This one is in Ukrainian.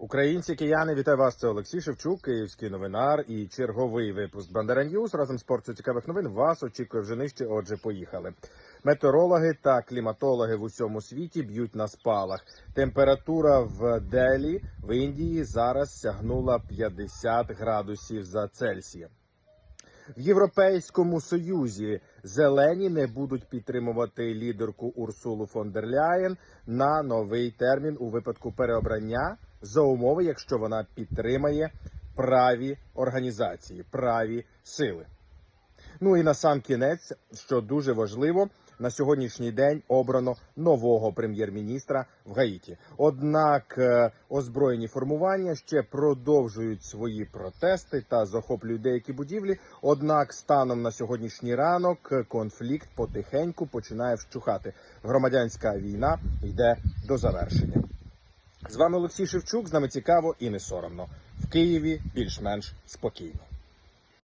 Українці, кияни, вітаю вас. Це Олексій Шевчук, київський новинар і черговий випуск Бандера Ньюс. Разом з порцією цікавих новин вас очікує вже нижче. Отже, поїхали. Метеорологи та кліматологи в усьому світі б'ють на спалах. Температура в Делі в Індії зараз сягнула 50 градусів за Цельсієм. В Європейському Союзі зелені не будуть підтримувати лідерку Урсулу фон дер Ляєн на новий термін у випадку переобрання за умови, якщо вона підтримає праві організації, праві сили. Ну і на сам кінець, що дуже важливо, на сьогоднішній день обрано нового прем'єр-міністра в Гаїті. Однак е, озброєні формування ще продовжують свої протести та захоплюють деякі будівлі. Однак, станом на сьогоднішній ранок конфлікт потихеньку починає вщухати. Громадянська війна йде до завершення. З вами Олексій Шевчук. З нами цікаво і не соромно. В Києві більш-менш спокійно.